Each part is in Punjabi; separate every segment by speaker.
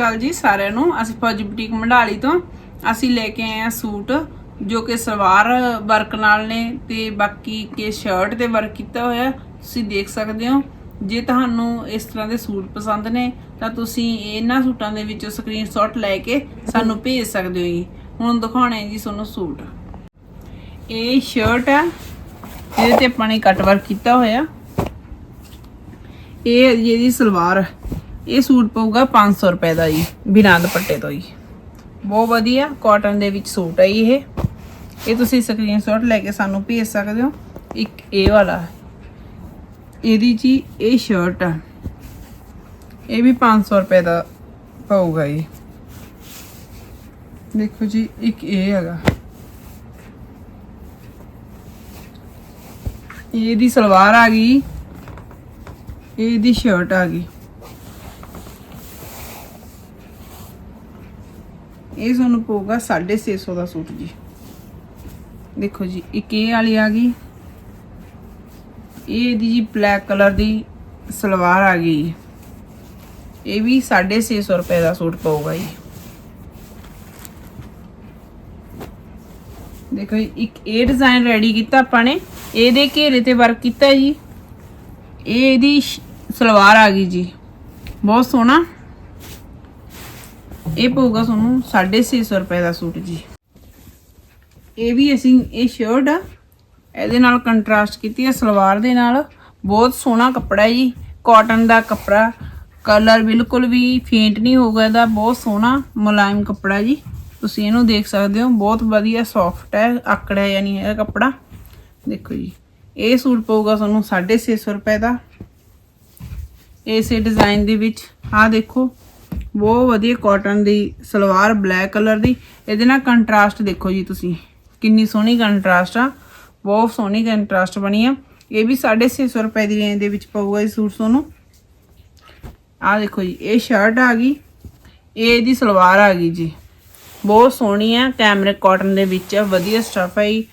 Speaker 1: ਕੱਲ ਜੀ ਸਾਰਿਆਂ ਨੂੰ। ਅਸੀਂ ਫੌਜੀ ਬੁਟੀਕ ਮੰਡਾਲੀ ਤੋਂ। ਅਸੀਂ ਲੈ ਕੇ ਆਏ ਆ ਸੂਟ, ਜੋ ਕਿ ਸਲਵਾਰ ਵਰਕ ਨਾਲ ਨੇ ਤੇ ਬਾਕੀ ਕੇ ਸ਼ਰਟ ਤੇ ਵਰਕ ਕੀਤਾ ਹੋਇਆ। ਤੁਸੀਂ ਦੇਖ ਸਕਦੇ ਹੋ। ਜੇ ਤੁਹਾਨੂੰ ਇਸ ਤਰ੍ਹਾਂ ਦੇ ਸੂਟ ਪਸੰਦ ਨੇ, ਤਾਂ ਤੁਸੀਂ ਇਹਨਾਂ ਸੂਟਾਂ ਦੇ ਵਿੱਚੋਂ ਸਕਰੀਨਸ਼ਾਟ ਲੈ ਕੇ ਸਾਨੂੰ ਭੇਜ ਸਕਦੇ ਹੋ ਜੀ। ਹੁਣ ਦਿਖਾਉਣੇ ਜੀ ਤੁਹਾਨੂੰ ਸੂਟ। ਇਹ ਸ਼ਰਟ ਹੈ ਇਹਦੇ ਤੇ ਆਪਾਂ ਨੇ ਕੱਟ ਵਰਕ ਕੀਤਾ ਹੋਇਆ। ਇਹ ਹੈ ਜੀ ਇਹਦੀ ਸਲਵਾਰ। ਇਹ ਸੂਟ ਪਊਗਾ 500 ਰੁਪਏ ਦਾ ਜੀ, ਬਿਨਾਂ ਦੁਪੱਟੇ ਤੋਂ ਜੀ। ਬਹੁਤ ਵਧੀਆ ਕਾਟਨ ਦੇ ਵਿੱਚ ਸੂਟ ਹੈ ਜੀ ਇਹ। ਇਹ ਤੁਸੀਂ ਸਕਰੀਨਸ਼ਾਟ ਲੈ ਕੇ ਸਾਨੂੰ ਭੇਜ ਸਕਦੇ ਹੋ। ਇੱਕ ਇਹ ਵਾਲਾ। ਇਹਦੀ ਜੀ ਇਹ ਸ਼ਰਟ ਆ। ਇਹ ਵੀ 500 ਰੁਪਏ ਦਾ ਪਊਗਾ ਜੀ। ਦੇਖੋ ਜੀ, ਇੱਕ ਇਹ ਹੈਗਾ। ਇਹਦੀ ਸਲਵਾਰ ਆ ਗਈ। ਇਹਦੀ ਸ਼ਰਟ ਆ ਗਈ। ਇਹ ਤੁਹਾਨੂੰ ਪਊਗਾ 650 ਦਾ ਸੂਟ ਜੀ। ਦੇਖੋ ਜੀ ਇੱਕ ਇਹ ਵਾਲੀ ਆ ਗਈ। ਇਹ ਇਹਦੀ ਜੀ ਬਲੈਕ ਕਲਰ ਦੀ ਸਲਵਾਰ ਆ ਗਈ। ਇਹ ਵੀ 650 ਰੁਪਏ ਦਾ ਸੂਟ ਪਊਗਾ ਜੀ। ਦੇਖੋ ਜੀ, ਇੱਕ ਇਹ ਡਿਜ਼ਾਈਨ ਰੈਡੀ ਕੀਤਾ ਆਪਾਂ ਨੇ। ਇਹਦੇ ਘੇਰੇ ਤੇ ਵਰਕ ਕੀਤਾ ਜੀ। ਇਹ ਇਹਦੀ ਸਲਵਾਰ ਆ ਗਈ ਜੀ। ਬਹੁਤ ਸੋਹਣਾ। ਇਹ ਪਊਗਾ ਤੁਹਾਨੂੰ 650 ਰੁਪਏ ਦਾ ਸੂਟ ਜੀ। ਇਹ ਵੀ ਅਸੀਂ, ਇਹ ਸ਼ਰਟ ਆ। ਇਹਦੇ ਨਾਲ ਕੰਟਰਾਸਟ ਕੀਤੀ ਹੈ ਸਲਵਾਰ ਦੇ ਨਾਲ। ਬਹੁਤ ਸੋਹਣਾ ਕੱਪੜਾ ਜੀ ਕਾਟਨ ਦਾ ਕੱਪੜਾ। ਕਲਰ ਬਿਲਕੁਲ ਵੀ ਫੇਂਟ ਨਹੀਂ ਹੋਊਗਾ ਇਹਦਾ, ਬਹੁਤ ਸੋਹਣਾ ਮੁਲਾਇਮ ਕੱਪੜਾ ਜੀ। ਤੁਸੀਂ ਇਹਨੂੰ ਦੇਖ ਸਕਦੇ ਹੋ, ਬਹੁਤ ਵਧੀਆ ਸੌਫਟ ਹੈ ਆਕੜਿਆ ਯਾਨੀ ਹੈ ਕੱਪੜਾ। ਦੇਖੋ ਜੀ, ਇਹ ਸੂਟ ਪਊਗਾ ਤੁਹਾਨੂੰ 650 ਰੁਪਏ ਦਾ। ਇਸੇ ਡਿਜ਼ਾਈਨ ਦੇ ਵਿੱਚ, ਆਹ ਦੇਖੋ। ਬਹੁਤ ਵਧੀਆ ਕਾਟਨ ਦੀ ਸਲਵਾਰ ਬਲੈਕ ਕਲਰ ਦੀ। ਇਹਦੇ ਨਾਲ ਕੰਟਰਾਸਟ ਦੇਖੋ ਜੀ ਤੁਸੀਂ। ਕਿੰਨੀ ਸੋਹਣੀ ਕੰਟਰਾਸਟ ਆ। ਬਹੁਤ ਸੋਹਣੀ ਕੰਟਰਾਸਟ ਬਣੀ ਆ। ਇਹ ਵੀ 650 ਰੁਪਏ ਦੀ ਰੇਂਜ ਦੇ ਵਿੱਚ ਪਊਗਾ ਇਹ ਸੂਟ ਤੁਹਾਨੂੰ। ਆਹ ਦੇਖੋ ਜੀ ਇਹ ਸ਼ਰਟ ਆ ਗਈ। ਇਹ ਇਹਦੀ ਸਲਵਾਰ ਆ ਗਈ ਜੀ। ਬਹੁਤ ਸੋਹਣੀ ਆ ਕੈਮਰੇ ਕਾਟਨ ਦੇ ਵਿੱਚ ਆ, ਵਧੀਆ ਸਟਫ ਹੈ ਜੀ।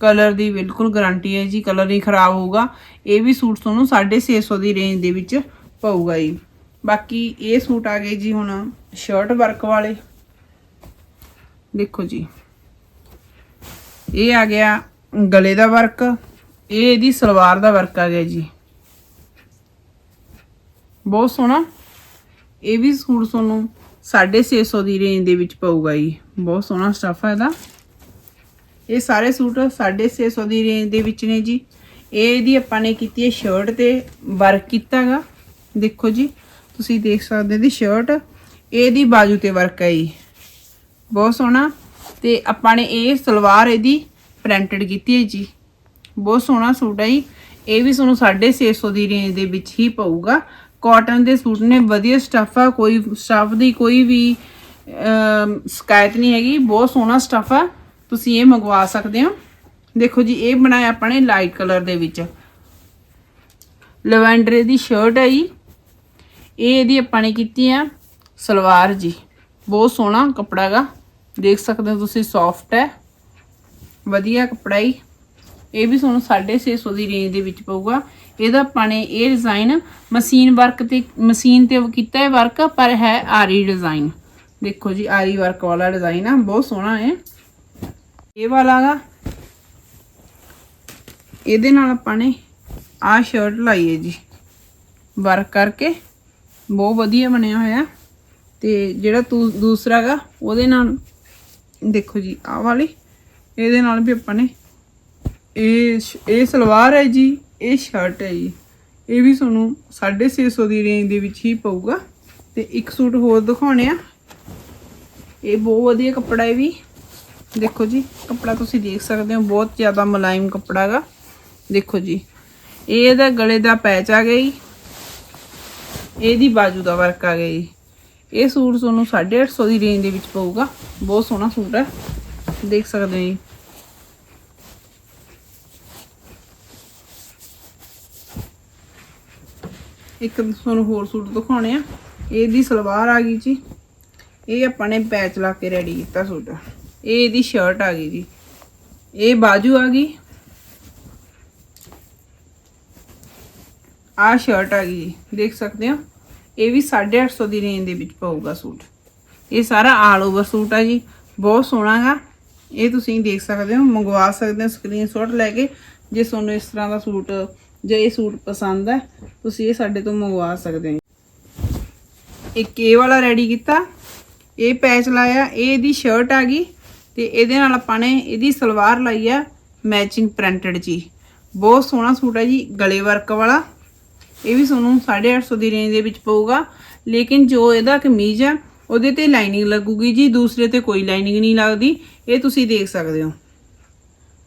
Speaker 1: ਕਲਰ ਦੀ ਬਿਲਕੁਲ ਗਾਰੰਟੀ ਹੈ ਜੀ। ਕਲਰ ਨਹੀਂ ਖਰਾਬ ਹੋਊਗਾ। ਇਹ ਵੀ ਸੂਟ ਤੁਹਾਨੂੰ 650 ਦੀ ਰੇਂਜ ਦੇ ਵਿੱਚ ਪਊਗਾ ਜੀ। ਬਾਕੀ ਇਹ ਸੂਟ ਆ ਗਏ ਜੀ ਹੁਣ ਸ਼ਰਟ ਵਰਕ ਵਾਲੇ। ਦੇਖੋ ਜੀ। ਇਹ ਆ ਗਿਆ ਗਲੇ ਦਾ ਵਰਕ ਇਹ ਇਹਦੀ ਸਲਵਾਰ ਦਾ ਵਰਕ ਆ ਗਿਆ ਜੀ। ਬਹੁਤ ਸੋਹਣਾ। ਇਹ ਵੀ ਸੂਟ ਤੁਹਾਨੂੰ 650 ਦੀ ਰੇਂਜ ਦੇ ਵਿੱਚ ਪਊਗਾ ਜੀ। ਬਹੁਤ ਸੋਹਣਾ ਸਟਫ ਹੈ ਇਹਦਾ। ਇਹ ਸਾਰੇ ਸੂਟ 650 ਦੀ ਰੇਂਜ ਦੇ ਵਿੱਚ ਨੇ ਜੀ। ਇਹ ਇਹਦੀ ਆਪਾਂ ਨੇ ਕੀਤੀ ਹੈ ਸ਼ਰਟ ਤੇ ਵਰਕ ਕੀਤਾਗਾ ਦੇਖੋ ਜੀ। ਤੁਸੀਂ ਦੇਖ ਸਕਦੇ ਇਹਦੀ ਸ਼ਰਟ ਇਹਦੀ ਬਾਜੂ ਤੇ ਵਰਕ ਹੈ ਜੀ। ਬਹੁਤ ਸੋਹਣਾ। ਤੇ ਆਪਾਂ ਨੇ ਇਹ ਸਲਵਾਰ ਇਹਦੀ ਪ੍ਰਿੰਟਡ ਕੀਤੀ ਹੈ ਜੀ। ਬਹੁਤ ਸੋਹਣਾ ਸੂਟ ਹੈ ਜੀ। ਇਹ ਵੀ ਤੁਹਾਨੂੰ 650 ਦੀ ਰੇਂਜ ਦੇ ਵਿੱਚ ਹੀ ਪਊਗਾ। ਕਾਟਨ ਦੇ ਸੂਟ ਨੇ ਵਧੀਆ ਸਟੱਫ ਆ। ਕੋਈ ਸਟੱਫ ਦੀ ਕੋਈ ਵੀ ਸ਼ਿਕਾਇਤ ਨਹੀਂ ਹੈਗੀ। ਬਹੁਤ ਸੋਹਣਾ ਸਟੱਫ ਆ। ਤੁਸੀਂ ਇਹ ਮੰਗਵਾ ਸਕਦੇ ਹੋ। ਦੇਖੋ ਜੀ, ਇਹ ਬਣਾਇਆ ਆਪਾਂ ਨੇ ਲਾਈਟ ਕਲਰ ਦੇ ਵਿੱਚ। ਲਵੈਂਡਰ ਦੀ ਸ਼ਰਟ ਹੈ ਜੀ। ਇਹ ਇਹਦੀ ਆਪਾਂ ਨੇ ਕੀਤੀ ਆ ਸਲਵਾਰ ਜੀ। ਬਹੁਤ ਸੋਹਣਾ ਕੱਪੜਾ ਗਾ। ਦੇਖ ਸਕਦੇ ਹੋ ਤੁਸੀਂ ਸੌਫਟ ਹੈ। ਵਧੀਆ ਕੱਪੜਾ ਹੀ ਇਹ ਵੀ ਤੁਹਾਨੂੰ 650 ਦੀ ਰੇਂਜ ਦੇ ਵਿੱਚ ਪਊਗਾ। ਇਹਦਾ ਆਪਾਂ ਨੇ ਇਹ ਡਿਜ਼ਾਈਨ ਮਸ਼ੀਨ ਵਰਕ ਤੇ, ਮਸ਼ੀਨ ਤੇ ਕੀਤਾ ਹੈ ਵਰਕ ਪਰ ਹੈ ਆਰੀ ਡਿਜ਼ਾਈਨ ਦੇਖੋ ਜੀ, ਆਰੀ ਵਰਕ ਵਾਲਾ ਡਿਜ਼ਾਈਨ ਆ। ਬਹੁਤ ਸੋਹਣਾ ਹੈ। ਇਹ ਵਾਲਾ ਗਾ। ਇਹਦੇ ਨਾਲ ਆਪਾਂ ਨੇ ਆਹ ਸ਼ਰਟ ਲਾਈ ਹੈ ਜੀ। ਵਰਕ ਕਰਕੇ। ਬਹੁਤ ਵਧੀਆ ਬਣਿਆ ਹੋਇਆ। ਤੇ ਜਿਹੜਾ ਤੂੰ ਦੂਸਰਾ ਗਾ, ਉਹਦੇ ਨਾਲ ਦੇਖੋ ਜੀ, ਆਹ ਵਾਲੀ। ਇਹਦੇ ਨਾਲ ਵੀ ਆਪਾਂ ਨੇ ਇਹ ਇਹ ਸਲਵਾਰ ਹੈ ਜੀ, ਇਹ ਸ਼ਰਟ ਹੈ ਜੀ। ਇਹ ਵੀ ਤੁਹਾਨੂੰ 650 ਦੀ ਰੇਂਜ ਦੇ ਵਿੱਚ ਹੀ ਪਊਗਾ। ਤੇ ਇੱਕ ਸੂਟ ਹੋਰ ਦਿਖਾਉਣੇ ਆ। ਇਹ ਬਹੁਤ ਵਧੀਆ ਕੱਪੜਾ ਹੈ ਵੀ। ਦੇਖੋ ਜੀ, ਕੱਪੜਾ ਤੁਸੀਂ ਦੇਖ ਸਕਦੇ ਹੋ, ਬਹੁਤ ਜ਼ਿਆਦਾ ਮੁਲਾਇਮ ਕੱਪੜਾ ਹੈਗਾ ਦੇਖੋ ਜੀ, ਇਹ ਇਹਦਾ ਗਲੇ ਦਾ ਪੈਚ ਆ ਗਿਆ ਜੀ। ਇਹਦੀ ਬਾਜੂ ਦਾ ਵਰਕ ਆ ਗਿਆ ਜੀ। ਇਹ ਸੂਟ ਤੁਹਾਨੂੰ 850 ਦੀ ਰੇਂਜ ਦੇ ਵਿੱਚ ਪਊਗਾ। ਬਹੁਤ ਸੋਹਣਾ ਸੂਟ ਹੈ। ਦੇਖ ਸਕਦੇ ਹੋ ਜੀ। ਇੱਕ ਤੁਹਾਨੂੰ ਹੋਰ ਸੂਟ ਦਿਖਾਉਣੇ ਆ। ਇਹਦੀ ਸਲਵਾਰ ਆ ਗਈ ਜੀ। ਇਹ ਆਪਾਂ ਨੇ ਪੈਚ ਲਾ ਕੇ ਰੈਡੀ ਕੀਤਾ ਸੂਟ। ਇਹ ਇਹਦੀ ਸ਼ਰਟ ਆ ਗਈ ਜੀ। ਇਹ ਬਾਜੂ ਆ ਗਈ। ਆ ਸ਼ਰਟ ਆ ਗਈ। ਜੀ ਦੇਖ ਸਕਦੇ ਹੋ? ਇਹ ਵੀ 850 ਦੀ ਰੇਂਜ ਦੇ ਵਿੱਚ ਪਊਗਾ ਸੂਟ। ਇਹ ਸਾਰਾ ਆਲ ਓਵਰ ਸੂਟ ਆ ਜੀ। ਬਹੁਤ ਸੋਹਣਾ ਗਾ। ਇਹ ਤੁਸੀਂ ਦੇਖ ਸਕਦੇ ਹੋ, ਮੰਗਵਾ ਸਕਦੇ ਹੋ ਸਕਰੀਨਸ਼ਾਟ ਲੈ ਕੇ, ਜੇ ਤੁਹਾਨੂੰ ਇਸ ਤਰ੍ਹਾਂ ਦਾ ਸੂਟ, ਜੇ ਇਹ ਸੂਟ ਪਸੰਦ ਹੈ, ਤੁਸੀਂ ਇਹ ਸਾਡੇ ਤੋਂ ਮੰਗਵਾ ਸਕਦੇ ਹੋ। ਇੱਕ ਇਹ ਵਾਲਾ ਰੈਡੀ ਕੀਤਾ। ਇਹ ਪੈਚ ਲਾਇਆ। ਇਹ ਇਹਦੀ ਸ਼ਰਟ ਆ ਗਈ ਤੇ ਇਹਦੇ ਨਾਲ ਆਪਾਂ ਨੇ ਇਹਦੀ ਸਲਵਾਰ ਲਾਈ ਆ ਮੈਚਿੰਗ ਪ੍ਰਿੰਟਡ ਜੀ। ਬਹੁਤ ਸੋਹਣਾ ਸੂਟ ਹੈ ਜੀ, ਗਲੇ ਵਰਕ ਵਾਲਾ। ਇਹ ਵੀ ਤੁਹਾਨੂੰ 850 ਦੀ ਰੇਂਜ ਦੇ ਵਿੱਚ ਪਊਗਾ। ਲੇਕਿਨ ਜੋ ਇਹਦਾ ਕਮੀਜ਼ ਆ ਉਹਦੇ ਤੇ ਲਾਈਨਿੰਗ ਲੱਗੂਗੀ ਜੀ, ਦੂਸਰੇ ਤੇ ਕੋਈ ਲਾਈਨਿੰਗ ਨਹੀਂ ਲੱਗਦੀ। ਇਹ ਤੁਸੀਂ ਦੇਖ ਸਕਦੇ ਹੋ।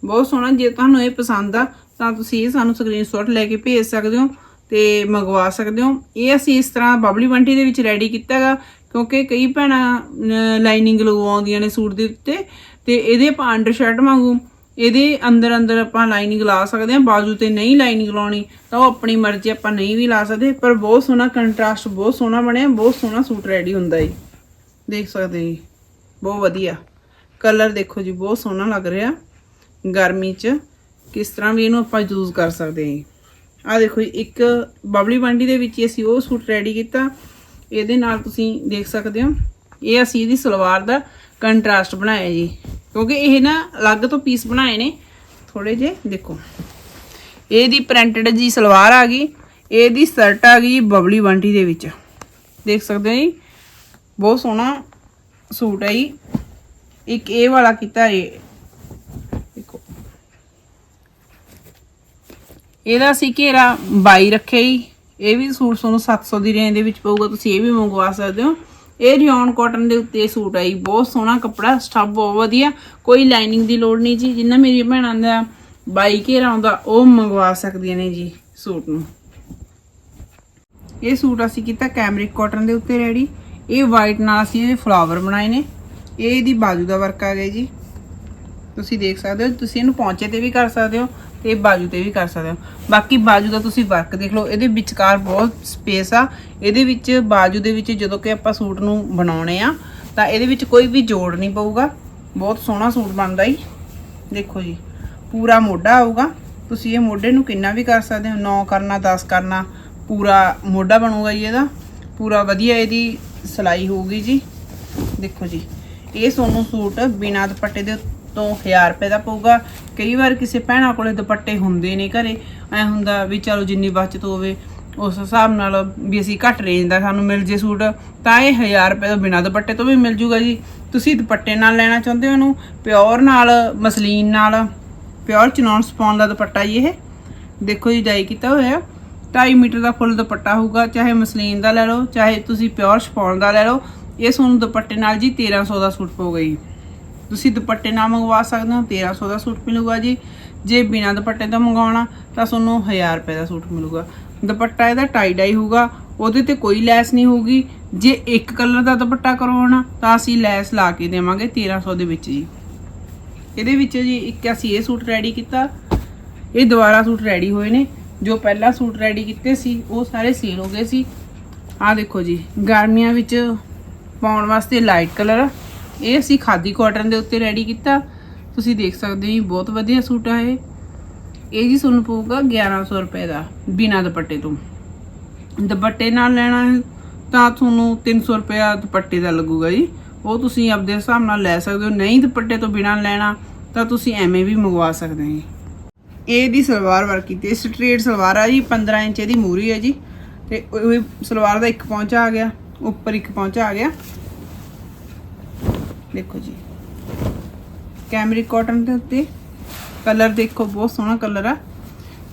Speaker 1: ਬਹੁਤ ਸੋਹਣਾ, ਜੇ ਤੁਹਾਨੂੰ ਇਹ ਪਸੰਦ ਆ, ਤਾਂ ਤੁਸੀਂ ਇਹ ਸਾਨੂੰ ਸਕਰੀਨਸ਼ਾਟ ਲੈ ਕੇ ਭੇਜ ਸਕਦੇ ਹੋ ਤੇ ਮੰਗਵਾ ਸਕਦੇ ਹੋ। ਇਹ ਅਸੀਂ ਇਸ ਤਰ੍ਹਾਂ ਬਬਲੀ ਬੰਟੀ ਦੇ ਵਿੱਚ ਰੈਡੀ ਕੀਤਾਗਾ ਕਿਉਂਕਿ ਕਈ ਭੈਣਾਂ ਲਾਈਨਿੰਗ ਲਗਵਾਉਂਦੀਆਂ ਨੇ ਸੂਟ ਦੇ ਉੱਤੇ, ਤੇ ਇਹਦੇ ਆਪਾਂ ਅੰਡਰ ਸ਼ਰਟ ਵਾਂਗੂ ਇਹਦੇ ਅੰਦਰ ਅੰਦਰ ਆਪਾਂ ਲਾਈਨਿੰਗ ਲਾ ਸਕਦੇ ਹਾਂ, ਬਾਜੂ ਤੇ ਨਹੀਂ ਲਾਈਨਿੰਗ ਲਾਉਣੀ, ਤਾਂ ਉਹ ਆਪਣੀ ਮਰਜ਼ੀ ਆਪਾਂ ਨਹੀਂ ਵੀ ਲਾ ਸਕਦੇ, ਪਰ ਬਹੁਤ ਸੋਹਣਾ ਕੰਟਰਾਸਟ ਬਹੁਤ ਸੋਹਣਾ ਬਣਿਆ, ਬਹੁਤ ਸੋਹਣਾ ਸੂਟ ਰੈਡੀ ਹੁੰਦਾ ਹੈ ਦੇਖ ਸਕਦੇ ਜੀ, ਬਹੁਤ ਵਧੀਆ। ਕਲਰ ਦੇਖੋ ਜੀ, ਬਹੁਤ ਸੋਹਣਾ ਲੱਗ ਰਿਹਾ। ਗਰਮੀ 'ਚ ਕਿਸ ਤਰ੍ਹਾਂ ਵੀ ਇਹਨੂੰ ਆਪਾਂ ਯੂਜ਼ ਕਰ ਸਕਦੇ ਹਾਂ ਆ ਦੇਖੋ ਜੀ, ਇੱਕ ਬਬਲੀ ਬੰਡੀ ਦੇ ਵਿੱਚ ਹੀ ਅਸੀਂ ਉਹ ਸੂਟ ਰੈਡੀ ਕੀਤਾ। ਇਹਦੇ ਨਾਲ ਤੁਸੀਂ ਦੇਖ ਸਕਦੇ ਹੋ, ਇਹ ਅਸੀਂ ਇਹਦੀ ਸਲਵਾਰ ਦਾ ਕੰਟਰਾਸਟ ਬਣਾਇਆ ਜੀ। ਕਿਉਂਕਿ ਇਹ ਨਾ ਅਲੱਗ ਤੋਂ ਪੀਸ ਬਣਾਏ ਨੇ। ਥੋੜੇ ਜੇ ਦੇਖੋ। ਇਹਦੀ ਪ੍ਰਿੰਟਡ ਜੀ ਸਲਵਾਰ ਆ ਗਈ, ਇਹਦੀ ਸ਼ਰਟ ਆ ਗਈ ਬਬਲੀ ਬੰਟੀ ਦੇ ਵਿੱਚ। ਦੇਖ ਸਕਦੇ ਹੋ ਜੀ? ਬਹੁਤ ਸੋਹਣਾ ਸੂਟ ਹੈ ਜੀ। ਇੱਕ ਇਹ ਵਾਲਾ ਕੀਤਾ ਇਹ। ਦੇਖੋ। ਇਹਦਾ ਅਸੀਂ ਘੇਰਾ 22 ਰੱਖਿਆ ਜੀ। ਇਹ ਵੀ ਸੂਟ ਤੁਹਾਨੂੰ 700 ਦੀ ਰੇਂਜ ਦੇ ਵਿੱਚ ਪਊਗਾ, ਤੁਸੀਂ ਇਹ ਵੀ ਮੰਗਵਾ ਸਕਦੇ ਹੋ। ਇਹ ਰਿਓਨ ਕਾਟਨ ਦੇ ਉੱਤੇ ਸੂਟ ਆਈ ਬਹੁਤ ਸੋਹਣਾ ਕੱਪੜਾ ਸਟਫ ਬਹੁਤ ਵਧੀਆ। ਕੋਈ ਲਾਈਨਿੰਗ ਦੀ ਲੋੜ ਨਹੀਂ ਜੀ, ਜਿੰਨਾ ਮੇਰੀ ਭੈਣਾਂ ਦਾ ਬਾਈ ਘੇਰਾ ਆਉਂਦਾ, ਉਹ ਮੰਗਵਾ ਸਕਦੀਆਂ ਨੇ ਜੀ ਸੂਟ ਨੂੰ। ਇਹ ਸੂਟ ਅਸੀਂ ਕੀਤਾ ਕੈਮਰਿਕ ਕਾਟਨ ਦੇ ਉੱਤੇ ਰੈਡੀ ਇਹ ਵਾਈਟ ਨਾਲ ਅਸੀਂ ਇਹਦੇ ਫਲਾਵਰ ਬਣਾਏ ਨੇ। ਇਹ ਇਹਦੀ ਬਾਜੂ ਦਾ ਵਰਕ ਆ ਗਿਆ ਜੀ। ਤੁਸੀਂ ਦੇਖ ਸਕਦੇ ਹੋ, ਤੁਸੀਂ ਇਹਨੂੰ ਪੌਂਚੇ ਤੇ ਵੀ ਕਰ ਸਕਦੇ ਹੋ। ਤੇ ਬਾਜੂ ਤੇ ਵੀ ਕਰ ਸਕਦੇ ਹੋ। ਬਾਕੀ ਬਾਜੂ ਦਾ ਤੁਸੀਂ ਵਰਕ ਦੇਖ ਲਓ, ਇਹਦੇ ਵਿਚਕਾਰ ਬਹੁਤ ਸਪੇਸ ਆ। ਇਹਦੇ ਵਿੱਚ ਬਾਜੂ ਦੇ ਵਿੱਚ ਜਦੋਂ ਕਿ ਆਪਾਂ ਸੂਟ ਨੂੰ ਬਣਾਉਣੇ ਆ, ਤਾਂ ਇਹਦੇ ਵਿੱਚ ਕੋਈ ਵੀ ਜੋੜ ਨਹੀਂ ਪਊਗਾ। ਬਹੁਤ ਸੋਹਣਾ ਸੂਟ ਬਣਦਾ ਹੀ ਦੇਖੋ ਜੀ, ਪੂਰਾ ਮੋਢਾ ਆਊਗਾ। ਤੁਸੀਂ ਇਹ ਮੋਢੇ ਨੂੰ ਕਿੰਨਾ ਵੀ ਕਰ ਸਕਦੇ ਹੋ 9 ਕਰਨਾ 10 ਕਰਨਾ, ਪੂਰਾ ਮੋਢਾ ਬਣੂਗਾ ਜੀ ਇਹਦਾ। ਪੂਰਾ ਵਧੀਆ ਇਹਦੀ ਸਿਲਾਈ ਹੋਊਗੀ ਜੀ। ਦੇਖੋ ਜੀ, ਇਹ ਸੋਨੂੰ ਸੂਟ ਬਿਨਾਂ ਦੁਪੱਟੇ ਦੇ ਤੋਂ 1000 ਰੁਪਏ ਦਾ ਪਊਗਾ। ਕਈ ਵਾਰ ਕਿਸੇ ਭੈਣਾਂ ਕੋਲੇ ਦੁਪੱਟੇ ਹੁੰਦੇ ਨੇ ਘਰੇ। ਐ ਹੁੰਦਾ ਵੀ ਚਲੋ ਜਿੰਨੀ ਬਚਤ ਹੋਵੇ, ਉਸ ਹਿਸਾਬ ਨਾਲ ਵੀ ਅਸੀਂ ਘੱਟ ਰੇਂਜ ਦਾ ਸਾਨੂੰ ਮਿਲ ਜੇ ਸੂਟ। ਤਾਂ ਇਹ 1000 ਰੁਪਏ ਤੋਂ ਬਿਨਾਂ ਦੁਪੱਟੇ ਤੋਂ ਵੀ ਮਿਲ ਜੂਗਾ ਜੀ। ਤੁਸੀਂ ਦੁਪੱਟੇ ਨਾਲ ਲੈਣਾ ਚਾਹੁੰਦੇ ਹੋ ਇਹਨੂੰ? ਪਿਓਰ ਨਾਲ, ਮਸਲੀਨ ਨਾਲ, ਪਿਓਰ ਚਨੌਨ ਸਪੌਨ ਦਾ ਦੁਪੱਟਾ ਜੀ ਇਹ। ਦੇਖੋ ਜੀ ਡਾਈ ਕੀਤਾ ਹੋਇਆ। 2.5 ਮੀਟਰ ਦਾ ਫੁੱਲ ਦੁਪੱਟਾ ਹੋਊਗਾ। ਚਾਹੇ ਮਸਲੀਨ ਦਾ ਲੈ ਲਓ, ਚਾਹੇ ਤੁਸੀਂ ਪਿਓਰ ਸਪੌਨ ਦਾ ਲੈ ਲਓ। ਇਹ ਤੁਹਾਨੂੰ ਦੁਪੱਟੇ ਨਾਲ ਜੀ 1300 ਦਾ ਸੂਟ ਪਊਗਾ ਜੀ। ਤੁਸੀਂ ਦੁਪੱਟੇ ਨਾਲ ਮੰਗਵਾ ਸਕਦੇ ਹੋ 1300 ਦਾ ਸੂਟ ਮਿਲੂਗਾ ਜੀ। ਜੇ ਬਿਨਾਂ ਦੁਪੱਟੇ ਤੋਂ ਮੰਗਵਾਉਣਾ, ਤਾਂ ਤੁਹਾਨੂੰ 1000 ਰੁਪਏ ਦਾ ਸੂਟ ਮਿਲੂਗਾ। ਦੁਪੱਟਾ ਇਹਦਾ ਟਾਈ ਡਾਈ ਹੋਊਗਾ, ਉਹਦੇ ਤੇ ਕੋਈ ਲੈਸ ਨਹੀਂ ਹੋਊਗੀ। ਜੇ ਇੱਕ ਕਲਰ ਦਾ ਦੁਪੱਟਾ ਕਰਵਾਉਣਾ, ਤਾਂ ਅਸੀਂ ਲੈਸ ਲਾ ਕੇ ਦੇਵਾਂਗੇ 1300 ਦੇ ਵਿੱਚ ਜੀ। ਇਹਦੇ ਵਿੱਚ ਜੀ, ਇੱਕ ਅਸੀਂ ਇਹ ਸੂਟ ਰੈਡੀ ਕੀਤਾ। ਇਹ ਦੁਬਾਰਾ ਸੂਟ ਰੈਡੀ ਹੋਏ ਨੇ। ਜੋ ਪਹਿਲਾ ਸੂਟ ਰੈਡੀ ਕੀਤੇ ਸੀ, ਉਹ ਸਾਰੇ ਸੇਲ ਹੋ ਗਏ ਸੀ। ਆਹ ਦੇਖੋ ਜੀ, ਗਰਮੀਆਂ ਵਿੱਚ ਪਾਉਣ ਵਾਸਤੇ ਲਾਈਟ ਕਲਰ ਇਹ ਅਸੀਂ ਖਾਦੀ ਕਾਟਨ ਦੇ ਉੱਤੇ ਰੈਡੀ ਕੀਤਾ। ਤੁਸੀਂ ਦੇਖ ਸਕਦੇ ਹੋ ਜੀ, ਬਹੁਤ ਵਧੀਆ ਸੂਟ ਆ ਇਹ। ਇਹ ਜੀ ਤੁਹਾਨੂੰ ਪਊਗਾ 1100 ਰੁਪਏ ਦਾ, ਬਿਨਾਂ ਦੁਪੱਟੇ ਤੋਂ। ਦੁਪੱਟੇ ਨਾਲ ਲੈਣਾ ਹੈ ਤਾਂ ਤੁਹਾਨੂੰ 300 ਰੁਪਏ ਦੁਪੱਟੇ ਦਾ ਲੱਗੂਗਾ ਜੀ। ਉਹ ਤੁਸੀਂ ਆਪਦੇ ਹਿਸਾਬ ਨਾਲ ਲੈ ਸਕਦੇ ਹੋ। ਨਹੀਂ ਦੁਪੱਟੇ ਤੋਂ ਬਿਨਾਂ ਲੈਣਾ ਤਾਂ ਤੁਸੀਂ ਐਵੇਂ ਵੀ ਮੰਗਵਾ ਸਕਦੇ ਹੋ ਜੀ। ਇਹ ਦੀ ਸਲਵਾਰ ਵਰਕ ਕੀਤੀ ਸਟ੍ਰੇਟ ਸਲਵਾਰ ਆ ਜੀ 15 ਇੰਚ ਦੀ ਮੂਰੀ ਹੈ ਜੀ। ਤੇ ਸਲਵਾਰ ਦਾ ਇੱਕ ਪੌਂਚਾ ਆ ਗਿਆ, ਉੱਪਰ ਇੱਕ ਪੌਂਚਾ ਆ ਗਿਆ। ਦੇਖੋ ਜੀ ਕੈਮਰਿਕ ਕਾਟਨ ਦੇ ਉੱਤੇ ਕਲਰ ਦੇਖੋ ਬਹੁਤ ਸੋਹਣਾ ਕਲਰ ਆ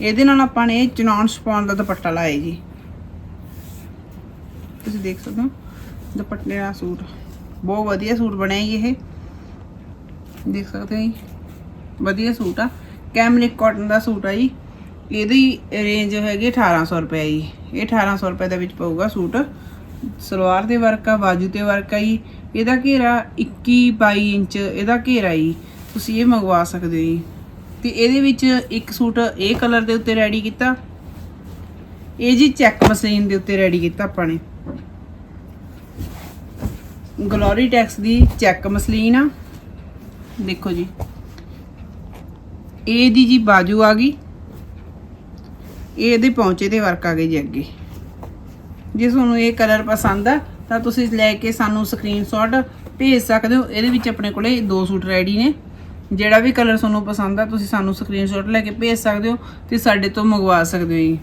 Speaker 1: ਇਹਦੇ ਨਾਲ ਆਪਾਂ ਨੇ ਚਨੌਨ ਸਪੌਨ ਦਾ ਦੁਪੱਟਾ ਲਾਇਆ ਜੀ ਤੁਸੀਂ ਦੇਖ ਸਕਦੇ ਹੋ ਦੁਪੱਟੇ ਦਾ ਸੂਟ ਬਹੁਤ ਵਧੀਆ ਸੂਟ ਬਣਿਆ ਜੀ ਇਹ ਦੇਖ ਸਕਦੇ ਹੋ ਜੀ ਵਧੀਆ ਸੂਟ ਆ ਕੈਮਰਿਕ ਕਾਟਨ ਦਾ ਸੂਟ ਆ ਜੀ ਇਹਦੀ ਰੇਂਜ ਹੈਗੀ 1800 ਰੁਪਏ ਜੀ ਇਹ 1800 ਰੁਪਏ ਦੇ ਵਿੱਚ ਪਊਗਾ ਸੂਟ ਸਲਵਾਰ ਦੇ ਵਰਕ ਆ, ਬਾਜੂ ਤੇ ਵਰਕ ਆ ਜੀ। ਇਹਦਾ ਘੇਰਾ 21 22 ਇੰਚ, ਇਹਦਾ ਘੇਰਾ ਜੀ। ਤੁਸੀਂ ਇਹ ਮੰਗਵਾ ਸਕਦੇ ਹੋ ਜੀ। ਤੇ ਇਹਦੇ ਵਿੱਚ ਇੱਕ ਸੂਟ ਇਹ ਕਲਰ ਦੇ ਉੱਤੇ ਰੈਡੀ ਕੀਤਾ। ਇਹ ਜੀ ਚੈੱਕ ਮਸ਼ੀਨ ਦੇ ਉੱਤੇ ਰੈਡੀ ਕੀਤਾ ਆਪਾਂ ਨੇ। ਗਲੋਰੀ ਟੈਕਸ ਦੀ ਚੈੱਕ ਮਸਲੀਨ ਆ। ਦੇਖੋ ਜੀ। ਇਹ ਦੀ ਜੀ ਬਾਜੂ ਆ ਗਈ। ਇਹ ਇਹਦੇ ਪੌਂਚੇ ਤੇ ਵਰਕ ਆ ਗਈ ਜੀ ਅੱਗੇ। ਜੇ ਤੁਹਾਨੂੰ ਇਹ ਕਲਰ ਪਸੰਦ ਆ, ਤਾਂ ਤੁਸੀਂ ਲੈ ਕੇ ਸਾਨੂੰ ਸਕਰੀਨਸ਼ਾਟ ਭੇਜ ਸਕਦੇ ਹੋ। ਇਹਦੇ ਵਿੱਚ ਆਪਣੇ ਕੋਲੇ ਦੋ ਸੂਟ ਰੈਡੀ ਨੇ। ਜਿਹੜਾ ਵੀ ਕਲਰ ਤੁਹਾਨੂੰ ਪਸੰਦ ਆ, ਤੁਸੀਂ ਸਾਨੂੰ ਸਕਰੀਨਸ਼ਾਟ ਲੈ ਕੇ ਭੇਜ ਸਕਦੇ ਹੋ ਤੇ ਸਾਡੇ ਤੋਂ ਮੰਗਵਾ ਸਕਦੇ ਹੋ ਜੀ।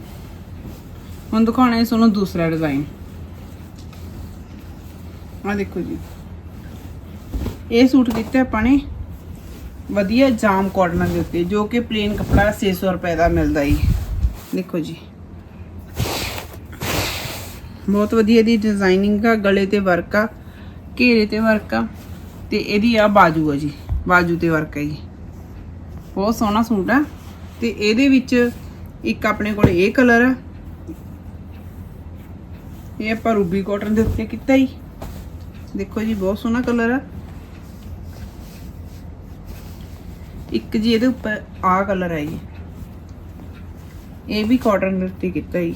Speaker 1: ਹੁਣ ਦਿਖਾਉਣਾ ਹੈ ਤੁਹਾਨੂੰ ਦੂਸਰਾ ਡਿਜ਼ਾਈਨ ਆ ਦੇਖੋ ਜੀ। ਇਹ ਸੂਟ ਦਿੱਤਾ ਆਪਾਂ ਨੇ ਵਧੀਆ ਜਾਮ ਕਾਟਨ ਦੇ ਉੱਤੇ, ਜੋ ਕਿ ਪਲੇਨ ਕੱਪੜਾ 600 ਰੁਪਏ ਦਾ ਮਿਲਦਾ ਜੀ। ਦੇਖੋ ਜੀ। ਬਹੁਤ ਵਧੀਆ ਦੀ ਡਿਜ਼ਾਈਨਿੰਗ ਆ, ਗਲੇ ਤੇ ਵਰਕ ਆ, ਘੇਰੇ ਤੇ ਵਰਕ ਆ, ਤੇ ਇਹਦੀ ਆ ਬਾਜੂ ਆ ਜੀ, ਬਾਜੂ ਤੇ ਵਰਕ ਹੈ ਜੀ। ਬਹੁਤ ਸੋਹਣਾ ਸੂਟ ਆ, ਤੇ ਇਹਦੇ ਵਿੱਚ ਇੱਕ ਆਪਣੇ ਕੋਲ ਇਹ ਕਲਰ ਆ। ਇਹ ਆਪਾਂ ਰੂਬੀ ਕਾਟਨ ਦੇ ਉੱਤੇ ਕੀਤਾ ਜੀ। ਦੇਖੋ ਜੀ, ਬਹੁਤ ਸੋਹਣਾ ਕਲਰ ਆ। ਇੱਕ ਜੀ ਇਹਦੇ ਉੱਪਰ ਆ ਕਲਰ ਹੈ ਜੀ। ਇਹ ਵੀ ਕਾਟਨ ਦੇ ਉੱਤੇ ਕੀਤਾ ਜੀ।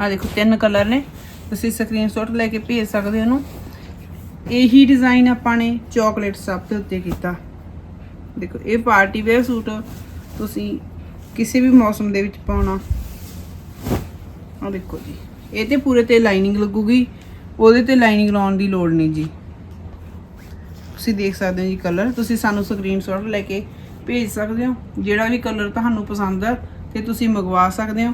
Speaker 1: ਆ ਦੇਖੋ, ਤਿੰਨ ਕਲਰ ਨੇ। ਤੁਸੀਂ ਸਕਰੀਨਸ਼ਾਟ ਲੈ ਕੇ ਭੇਜ ਸਕਦੇ ਹੋ ਉਹਨੂੰ। ਇਹੀ ਡਿਜ਼ਾਈਨ ਆਪਾਂ ਨੇ ਚਾਕਲੇਟ ਸੱਪ ਦੇ ਉੱਤੇ ਕੀਤਾ। ਦੇਖੋ, ਇਹ ਪਾਰਟੀ ਵੇਅਰ ਸੂਟ ਤੁਸੀਂ ਕਿਸੇ ਵੀ ਮੌਸਮ ਦੇ ਵਿੱਚ ਪਾਉਣਾ। ਆ ਦੇਖੋ ਜੀ, ਇਹ ਤੇ ਪੂਰੇ ਤੇ ਲਾਈਨਿੰਗ ਲੱਗੂਗੀ। ਉਹਦੇ ਤੇ ਲਾਈਨਿੰਗ ਲਾਉਣ ਦੀ ਲੋੜ ਨਹੀਂ ਜੀ। ਤੁਸੀਂ ਦੇਖ ਸਕਦੇ ਹੋ ਜੀ ਕਲਰ ਤੁਸੀਂ ਸਾਨੂੰ ਸਕਰੀਨਸ਼ਾਟ ਲੈ ਕੇ ਭੇਜ ਸਕਦੇ ਹੋ। ਜਿਹੜਾ ਵੀ ਕਲਰ ਤੁਹਾਨੂੰ ਪਸੰਦ ਆ, ਤੇ ਤੁਸੀਂ ਮੰਗਵਾ ਸਕਦੇ ਹੋ।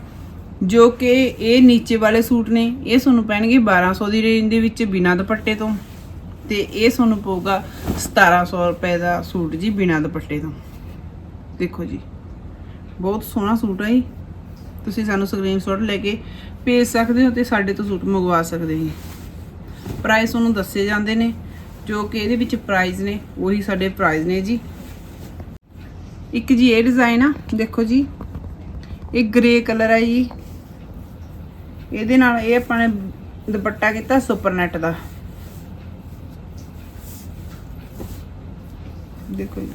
Speaker 1: ਜੋ ਕਿ ਇਹ ਨੀਚੇ ਵਾਲੇ ਸੂਟ ਨੇ, ਇਹ ਤੁਹਾਨੂੰ ਪੈਣਗੇ 1200 ਦੀ ਰੇਂਜ ਦੇ ਵਿੱਚ ਬਿਨਾਂ ਦੁਪੱਟੇ ਤੋਂ। ਤੇ ਇਹ ਤੁਹਾਨੂੰ ਪਊਗਾ 1700 ਰੁਪਏ ਦਾ ਸੂਟ ਜੀ ਬਿਨਾਂ ਦੁਪੱਟੇ ਤੋਂ। ਦੇਖੋ ਜੀ, ਬਹੁਤ ਸੋਹਣਾ ਸੂਟ ਹੈ ਜੀ। ਤੁਸੀਂ ਸਾਨੂੰ ਸਕਰੀਨਸ਼ਾਟ ਲੈ ਕੇ ਭੇਜ ਸਕਦੇ ਹੋ ਤੇ ਸਾਡੇ ਤੋਂ ਸੂਟ ਮੰਗਵਾ ਸਕਦੇ ਜੀ। ਪ੍ਰਾਈਸ ਤੁਹਾਨੂੰ ਦੱਸੇ ਜਾਂਦੇ ਨੇ, ਜੋ ਕਿ ਇਹਦੇ ਵਿੱਚ ਪ੍ਰਾਈਸ ਨੇ, ਉਹੀ ਸਾਡੇ ਪ੍ਰਾਈਸ ਨੇ ਜੀ। ਇੱਕ ਜੀ ਇਹ ਡਿਜ਼ਾਈਨ ਆ, ਦੇਖੋ ਜੀ। ਇਹ ਗ੍ਰੇ ਕਲਰ ਹੈ ਜੀ। ਇਹਦੇ ਨਾਲ ਇਹ ਆਪਾਂ ਨੇ ਦੁਪੱਟਾ ਕੀਤਾ ਸੁਪਰ ਨੈਟ ਦਾ। ਦੇਖੋ ਜੀ।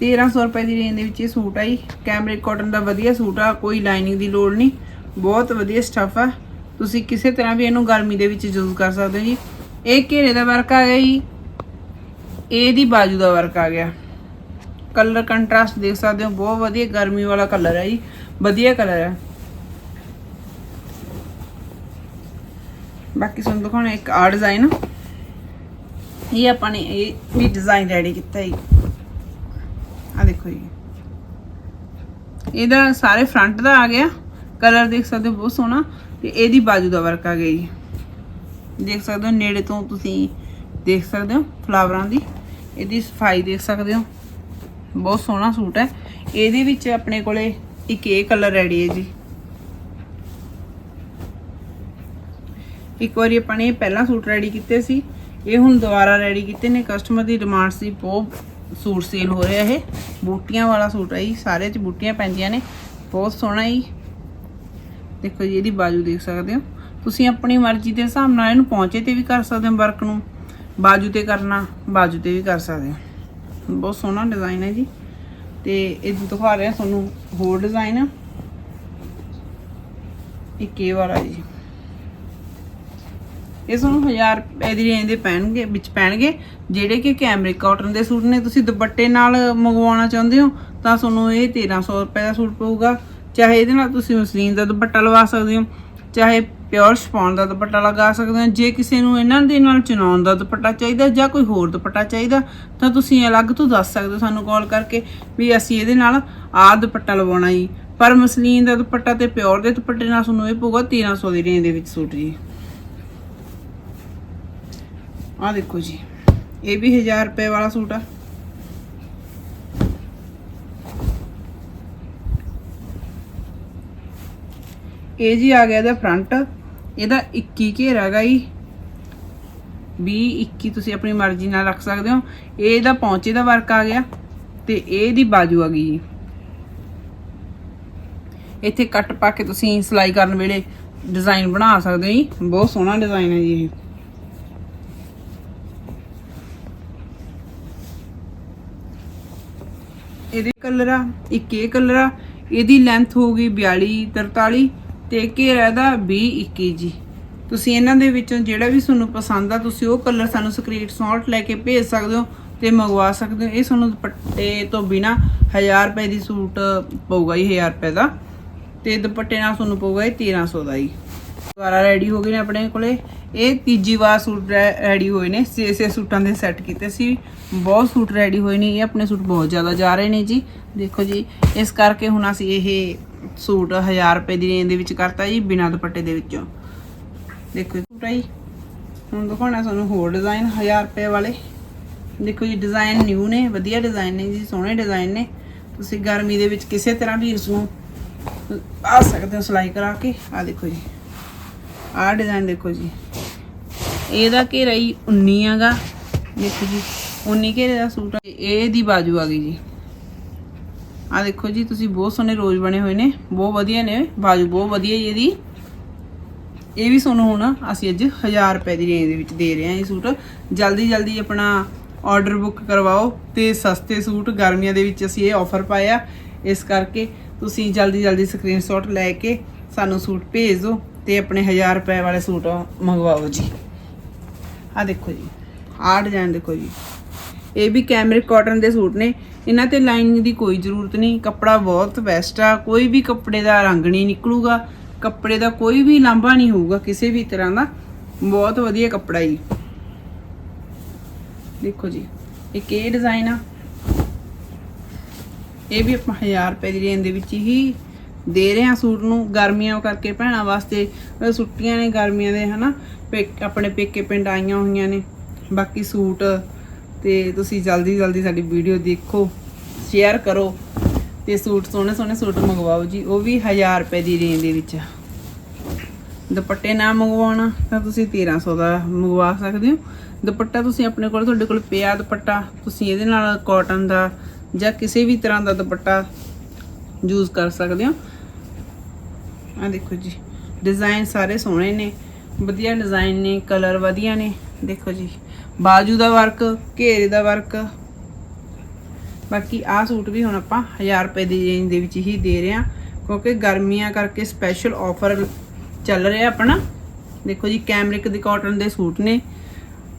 Speaker 1: 1300 ਰੁਪਏ ਦੀ ਰੇਂਜ ਦੇ ਵਿੱਚ ਇਹ ਸੂਟ ਆਈ ਕੈਮਰਿਕ ਕਾਟਨ ਦਾ ਵਧੀਆ ਸੂਟ ਆ, ਕੋਈ ਲਾਈਨਿੰਗ ਦੀ ਲੋੜ ਨਹੀਂ। ਬਹੁਤ ਵਧੀਆ ਸਟਫ ਆ। ਤੁਸੀਂ ਕਿਸੇ ਤਰ੍ਹਾਂ ਵੀ ਇਹਨੂੰ ਗਰਮੀ ਦੇ ਵਿੱਚ ਯੂਜ਼ ਕਰ ਸਕਦੇ ਹੋ ਜੀ। ਇਹ ਘੇਰੇ ਦਾ ਵਰਕ ਆ ਗਿਆ ਜੀ। ਇਹਦੀ ਬਾਜੂ ਦਾ ਵਰਕ ਆ ਗਿਆ। ਕਲਰ ਕੰਟਰਾਸਟ ਦੇਖ ਸਕਦੇ ਹੋ, ਬਹੁਤ ਵਧੀਆ ਗਰਮੀ ਵਾਲਾ ਕਲਰ ਹੈ ਜੀ। ਵਧੀਆ ਕਲਰ ਹੈ ਬਾਕੀ ਤੁਹਾਨੂੰ ਦਿਖਾਉਣਾ ਇੱਕ ਆ ਡਿਜ਼ਾਈਨ ਇਹ ਆਪਾਂ ਨੇ ਇਹ ਵੀ ਡਿਜ਼ਾਈਨ ਰੈਡੀ ਕੀਤਾ ਜੀ। ਆ ਦੇਖੋ ਜੀ। ਇਹਦਾ ਸਾਰੇ ਫਰੰਟ ਦਾ ਆ ਗਿਆ। ਕਲਰ ਦੇਖ ਸਕਦੇ ਹੋ, ਬਹੁਤ ਸੋਹਣਾ। ਤੇ ਇਹਦੀ ਬਾਜੂ ਦਾ ਵਰਕ ਆ ਗਿਆ ਜੀ। ਦੇਖ ਸਕਦੇ ਹੋ, ਨੇੜੇ ਤੋਂ ਤੁਸੀਂ ਦੇਖ ਸਕਦੇ ਹੋ ਫਲਾਵਰਾਂ ਦੀ। ਇਹਦੀ ਸਫ਼ਾਈ ਦੇਖ ਸਕਦੇ ਹੋ। ਬਹੁਤ ਸੋਹਣਾ ਸੂਟ ਹੈ। ਇਹਦੇ ਵਿੱਚ ਆਪਣੇ ਕੋਲੇ ਇੱਕ ਇਹ ਕਲਰ ਰੈਡੀ ਹੈ ਜੀ। ਇੱਕ ਵਾਰੀ ਆਪਾਂ ਨੇ ਪਹਿਲਾਂ ਸੂਟ ਰੈਡੀ ਕੀਤੇ ਸੀ, ਇਹ ਹੁਣ ਦੁਬਾਰਾ ਰੈਡੀ ਕੀਤੇ ਨੇ। ਕਸਟਮਰ ਦੀ ਡਿਮਾਂਡ ਸੀ ਬਹੁਤ ਸੂਟ ਸੇਲ ਹੋ ਰਿਹਾ ਇਹ। ਬੂਟੀਆਂ ਵਾਲਾ ਸੂਟ ਹੈ ਜੀ, ਸਾਰੇ ਚ ਬੂਟੀਆਂ ਪੈਂਦੀਆਂ ਨੇ। ਬਹੁਤ ਸੋਹਣਾ ਜੀ। ਦੇਖੋ ਜੀ, ਇਹਦੀ ਬਾਜੂ ਦੇਖ ਸਕਦੇ ਹੋ। ਤੁਸੀਂ ਆਪਣੀ ਮਰਜ਼ੀ ਦੇ ਹਿਸਾਬ ਨਾਲ ਇਹਨੂੰ ਪਹੁੰਚੇ ਤੇ ਵੀ ਕਰ ਸਕਦੇ ਹੋ ਵਰਕ ਨੂੰ। ਬਾਜੂ ਤੇ ਕਰਨਾ, ਬਾਜੂ ਤੇ ਵੀ ਕਰ ਸਕਦੇ ਹੋ। ਬਹੁਤ ਸੋਹਣਾ ਡਿਜ਼ਾਈਨ ਹੈ ਜੀ। ਤੇ ਇਹ ਦਿਖਾ ਰਿਹਾ ਤੁਹਾਨੂੰ ਹੋਰ ਡਿਜ਼ਾਈਨ ਇੱਕ ਇਹ ਵਾਲਾ ਜੀ। ਇਹ ਤੁਹਾਨੂੰ 1000 ਰੁਪਏ ਦੀ ਰੇਂਜ ਦੇ ਪੈਣਗੇ, ਵਿੱਚ ਪੈਣਗੇ। ਜਿਹੜੇ ਕਿ ਕੈਮਰੇ ਕਾਟਨ ਦੇ ਸੂਟ ਨੇ, ਤੁਸੀਂ ਦੁਪੱਟੇ ਨਾਲ ਮੰਗਵਾਉਣਾ ਚਾਹੁੰਦੇ ਹੋ, ਤਾਂ ਤੁਹਾਨੂੰ ਇਹ 1300 ਰੁਪਏ ਦਾ ਸੂਟ ਪਊਗਾ। ਚਾਹੇ ਇਹਦੇ ਨਾਲ ਤੁਸੀਂ ਮਸਲੀਨ ਦਾ ਦੁਪੱਟਾ ਲਵਾ ਸਕਦੇ ਹੋ, ਚਾਹੇ ਪਿਓਰ ਸ਼ਪੌਨ ਦਾ ਦੁਪੱਟਾ ਲਗਾ ਸਕਦੇ ਹੋ, ਜੇ ਕਿਸੇ ਨੂੰ ਇਹਨਾਂ ਦੇ ਨਾਲ ਚਨਾਉਣ ਦਾ ਦੁਪੱਟਾ ਚਾਹੀਦਾ ਜਾਂ ਕੋਈ ਹੋਰ ਦੁਪੱਟਾ ਚਾਹੀਦਾ, ਤਾਂ ਤੁਸੀਂ ਅਲੱਗ ਤੋਂ ਦੱਸ ਸਕਦੇ ਹੋ ਸਾਨੂੰ ਕਾਲ ਕਰਕੇ ਵੀ ਅਸੀਂ ਇਹਦੇ ਨਾਲ ਆਹ ਦੁਪੱਟਾ ਲਵਾਉਣਾ ਜੀ। ਪਰ ਮਸਲੀਨ ਦਾ ਦੁਪੱਟਾ ਤੇ ਪਿਓਰ ਦੇ ਦੁਪੱਟੇ ਨਾਲ ਤੁਹਾਨੂੰ ਇਹ ਪਊਗਾ 1300 ਦੀ ਰੇਂਜ ਦੇ ਵਿੱਚ ਸੂਟ ਜੀ। ਆ ਦੇਖੋ ਜੀ, ਇਹ ਵੀ 1000 ਰੁਪਏ ਵਾਲਾ ਸੂਟ ਆ। ਇਹ ਜੀ ਆ ਗਿਆ ਇਹਦਾ ਫਰੰਟ ਇਹਦਾ 21 ਘੇਰਾ ਹੈਗਾ ਜੀ। 20 21 ਤੁਸੀਂ ਆਪਣੀ ਮਰਜ਼ੀ ਨਾਲ ਰੱਖ ਸਕਦੇ ਹੋ। ਇਹ ਇਹਦਾ ਪੌਂਚੇ ਦਾ ਵਰਕ ਆ ਗਿਆ ਤੇ ਇਹ ਦੀ ਬਾਜੂ ਆ ਗਈ ਜੀ। ਇੱਥੇ ਕੱਟ ਪਾ ਕੇ ਤੁਸੀਂ ਸਿਲਾਈ ਕਰਨ ਵੇਲੇ ਡਿਜ਼ਾਈਨ ਬਣਾ ਸਕਦੇ ਹੋ ਜੀ। ਬਹੁਤ ਸੋਹਣਾ ਡਿਜ਼ਾਈਨ ਹੈ ਜੀ ਇਹ। ਇਹਦੇ ਕਲਰ ਆ, ਇੱਕ ਇਹ ਕਲਰ ਆ, ਇਹਦੀ ਲੈਂਥ ਹੋਊਗੀ 42 43 ਤੇ ਘੇਰਾ ਦਾ 20 21 ਜੀ। ਤੁਸੀਂ ਇਹਨਾਂ ਦੇ ਵਿੱਚੋਂ ਜਿਹੜਾ ਵੀ ਤੁਹਾਨੂੰ ਪਸੰਦ ਆ, ਤੁਸੀਂ ਉਹ ਕਲਰ ਸਾਨੂੰ ਸਕਰੀਨਸ਼ਾਟ ਲੈ ਕੇ ਭੇਜ ਸਕਦੇ ਹੋ ਤੇ ਮੰਗਵਾ ਸਕਦੇ ਹੋ। ਇਹ ਤੁਹਾਨੂੰ ਦੁਪੱਟੇ ਤੋਂ ਬਿਨਾ 1000 ਰੁਪਏ ਦੀ ਸੂਟ ਪਊਗਾ ਜੀ 1000 ਰੁਪਏ ਦਾ ਤੇ ਦੁਪੱਟੇ ਨਾਲ ਤੁਹਾਨੂੰ ਪਊਗਾ ਇਹ 1300 ਦਾ ਜੀ। ਦੁਬਾਰਾ ਰੈਡੀ ਹੋ ਗਏ ਨੇ ਆਪਣੇ ਕੋਲੇ। ਇਹ ਤੀਜੀ ਵਾਰ ਸੂਟ ਰੈਡੀ ਹੋਏ ਨੇ। ਛੇ ਛੇ ਸੂਟਾਂ ਦੇ ਸੈੱਟ ਕੀਤੇ ਸੀ। ਬਹੁਤ ਸੂਟ ਰੈਡੀ ਹੋਏ ਨੇ। ਇਹ ਆਪਣੇ ਸੂਟ ਬਹੁਤ ਜ਼ਿਆਦਾ ਜਾ ਰਹੇ ਨੇ ਜੀ। ਦੇਖੋ ਜੀ, ਇਸ ਕਰਕੇ ਹੁਣ ਅਸੀਂ ਇਹ ਸੂਟ 1000 ਰੁਪਏ ਦੀ ਰੇਂਜ ਦੇ ਵਿੱਚ ਕਰਤਾ ਜੀ, ਬਿਨਾਂ ਦੁਪੱਟੇ ਦੇ ਵਿੱਚੋਂ। ਦੇਖੋ ਜੀ, ਸੂਟ ਆ ਜੀ। ਹੁਣ ਦਿਖਾਉਣਾ ਤੁਹਾਨੂੰ ਹੋਰ ਡਿਜ਼ਾਈਨ 1000 ਰੁਪਏ ਵਾਲੇ। ਦੇਖੋ ਜੀ ਡਿਜ਼ਾਈਨ ਨਿਊ ਨੇ। ਵਧੀਆ ਡਿਜ਼ਾਈਨ ਨੇ ਜੀ, ਸੋਹਣੇ ਡਿਜ਼ਾਈਨ ਨੇ। ਤੁਸੀਂ ਗਰਮੀ ਦੇ ਵਿੱਚ ਕਿਸੇ ਤਰ੍ਹਾਂ ਵੀ ਇਸ ਨੂੰ ਆ ਸਕਦੇ ਹੋ ਸਿਲਾਈ ਕਰਾ ਕੇ। ਆ ਦੇਖੋ ਜੀ। ਆਹ ਡਿਜ਼ਾਈਨ ਦੇਖੋ ਜੀ। ਇਹਦਾ ਘੇਰਾ ਹੀ 19 ਹੈਗਾ। ਦੇਖੋ ਜੀ 19 ਘੇਰੇ ਦਾ ਸੂਟ ਆ। ਇਹ ਦੀ ਬਾਜੂ ਆ ਗਈ ਜੀ। ਆ ਦੇਖੋ ਜੀ, ਤੁਸੀਂ ਬਹੁਤ ਸੋਹਣੇ ਰੋਜ਼ ਬਣੇ ਹੋਏ ਨੇ। ਬਹੁਤ ਵਧੀਆ ਨੇ, ਬਾਜੂ ਬਹੁਤ ਵਧੀਆ ਜੀ ਇਹਦੀ। ਇਹ ਵੀ ਤੁਹਾਨੂੰ ਹੁਣ। ਅਸੀਂ ਅੱਜ 1000 ਰੁਪਏ ਦੀ ਰੇਂਜ ਦੇ ਵਿੱਚ ਦੇ ਰਹੇ ਹਾਂ ਇਹ ਸੂਟ। ਜਲਦੀ ਜਲਦੀ ਆਪਣਾ ਆਰਡਰ ਬੁੱਕ ਕਰਵਾਓ ਤੇ ਸਸਤੇ ਸੂਟ ਗਰਮੀਆਂ ਦੇ ਵਿੱਚ ਅਸੀਂ ਇਹ ਆਫਰ ਪਾਇਆ। ਇਸ ਕਰਕੇ ਤੁਸੀਂ ਜਲਦੀ ਜਲਦੀ ਸਕਰੀਨਸ਼ਾਟ ਲੈ ਕੇ ਸਾਨੂੰ ਸੂਟ ਭੇਜ ਦਿਓ। ਤੇ ਆਪਣੇ 1000 ਰੁਪਏ ਵਾਲੇ ਸੂਟ ਮੰਗਵਾਓ ਜੀ। ਆ ਦੇਖੋ ਜੀ ਆਹ ਡਿਜ਼ਾਈਨ ਦੇਖੋ ਜੀ। ਇਹ ਵੀ ਕੈਮਰਿਕ ਕਾਟਨ ਦੇ ਸੂਟ ਨੇ, ਇਹਨਾਂ ਤੇ ਲਾਈਨਿੰਗ ਦੀ ਕੋਈ ਜ਼ਰੂਰਤ ਨਹੀਂ। ਕੱਪੜਾ ਬਹੁਤ ਬੈਸਟ ਆ, ਕੋਈ ਵੀ ਕੱਪੜੇ ਦਾ ਰੰਗ ਨਹੀਂ ਨਿਕਲੂਗਾ। ਕੱਪੜੇ ਦਾ ਕੋਈ ਵੀ ਲਾਂਭਾ ਨਹੀਂ ਹੋਊਗਾ ਕਿਸੇ ਵੀ ਤਰ੍ਹਾਂ ਦਾ। ਬਹੁਤ ਵਧੀਆ ਕੱਪੜਾ ਜੀ। ਦੇਖੋ ਜੀ, ਇੱਕ ਇਹ ਡਿਜ਼ਾਈਨ ਆ। ਇਹ ਵੀ ਆਪਾਂ 1000 ਰੁਪਏ ਦੀ ਰੇਂਜ ਦੇ ਵਿੱਚ ਹੀ ਦੇ ਰਹੇ ਹਾਂ ਸੂਟ ਨੂੰ ਗਰਮੀਆਂ ਕਰਕੇ ਭੈਣਾਂ ਵਾਸਤੇ। ਸੁੱਟੀਆਂ ਨੇ ਗਰਮੀਆਂ ਦੇ, ਹਨਾ? ਪੇਕ- ਆਪਣੇ ਪੇਕੇ ਪਿੰਡ ਆਈਆਂ ਹੋਈਆਂ ਨੇ। ਬਾਕੀ ਸੂਟ, ਤੇ ਤੁਸੀਂ ਜਲਦੀ ਜਲਦੀ ਸਾਡੀ ਵੀਡੀਓ ਦੇਖੋ ਸ਼ੇਅਰ ਕਰੋ, ਤੇ ਸੂਟ, ਸੋਹਣੇ ਸੋਹਣੇ ਸੂਟ ਮੰਗਵਾਓ ਜੀ। ਉਹ ਵੀ 1000 ਰੁਪਏ ਦੀ ਰੇਂਜ ਦੇ ਵਿੱਚ। ਦੁਪੱਟੇ ਨਾ ਮੰਗਵਾਉਣਾ, ਤਾਂ ਤੁਸੀਂ 1300 ਦਾ ਮੰਗਵਾ ਸਕਦੇ ਹੋ। ਦੁਪੱਟਾ ਤੁਸੀਂ ਆਪਣੇ ਕੋਲ, ਤੁਹਾਡੇ ਕੋਲ ਪਿਆ ਦੁਪੱਟਾ। ਤੁਸੀਂ ਇਹਦੇ ਨਾਲ ਕਾਟਨ ਦਾ ਜਾਂ ਕਿਸੇ ਵੀ ਤਰ੍ਹਾਂ ਦਾ ਦੁਪੱਟਾ ਯੂਜ਼ ਕਰ ਸਕਦੇ ਹੋ। ਆ ਦੇਖੋ ਜੀ ਡਿਜ਼ਾਈਨ ਸਾਰੇ ਸੋਹਣੇ ਨੇ, ਵਧੀਆ ਡਿਜ਼ਾਈਨ ਨੇ ਕਲਰ ਵਧੀਆ ਨੇ, ਦੇਖੋ ਜੀ, ਬਾਜੂ ਦਾ ਵਰਕ ਘੇਰੇ ਦਾ ਵਰਕ ਬਾਕੀ ਆਹ ਸੂਟ ਵੀ ਹੁਣ ਆਪਾਂ 1000 ਰੁਪਏ ਦੀ ਰੇਂਜ ਦੇ ਵਿੱਚ ਹੀ ਦੇ ਰਹੇ ਹਾਂ, ਕਿਉਂਕਿ ਗਰਮੀਆਂ ਕਰਕੇ ਸਪੈਸ਼ਲ ਆਫਰ ਚੱਲ ਰਿਹਾ ਆਪਣਾ। ਦੇਖੋ ਜੀ ਕੈਮਰਿਕ ਦੇ ਕਾਟਨ ਦੇ ਸੂਟ ਨੇ